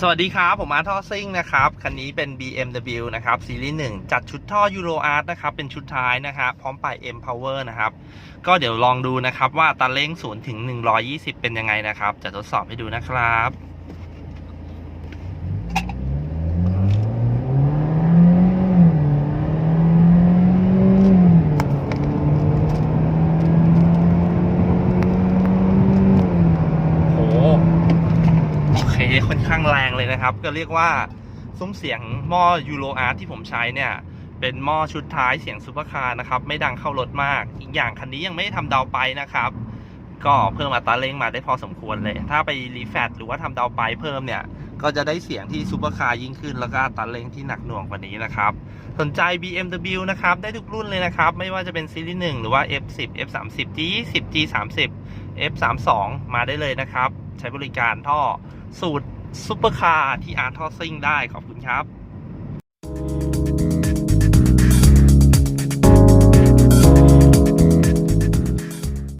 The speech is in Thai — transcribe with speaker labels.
Speaker 1: สวัสดีครับ ผมอาร์ทอซิงนะครับ คันนี้เป็น BMW นะครับ ซีรีส์1 จัดชุดท่อ Euro Art นะครับ เป็นชุดท้ายนะครับ พร้อมปลาย M Power นะครับ ก็เดี๋ยวลองดูนะครับว่าตาเร่ง0ถึง 120 เป็นยังไงนะครับ จะทดสอบให้ดูนะครับ โห โอเคค่อนข้างแรงเลยนะครับ ก็เรียกว่าซุ้มเสียงหม้อยูโรอาร์ที่ผมใช้เนี่ย เป็นหม้อชุดท้ายเสียงซูเปอร์คาร์นะครับ ไม่ดังเข้ารถมาก อีกอย่างคันนี้ยังไม่ได้ทำเดาวไปนะครับ ก็เพิ่มอัตราเร่งมาได้พอสมควรเลย ถ้าไปรีแฟตหรือว่าทำเดาวไปเพิ่มเนี่ย ก็จะได้เสียงที่ซูเปอร์คาร์ยิ่งขึ้น แล้วก็อัตราเร่งที่หนักหน่วงกว่านี้นะครับ สนใจ BMW นะครับ ได้ทุกรุ่นเลยนะครับ ไม่ว่าจะเป็นซีรีส์1หรือว่า F10 F30 G20 G30 F32 มาได้เลยนะครับ ใช้บริการท่อ สูตรซุปเปอร์คาร์ที่อาร์ทอซิ่งได้ขอบคุณครับ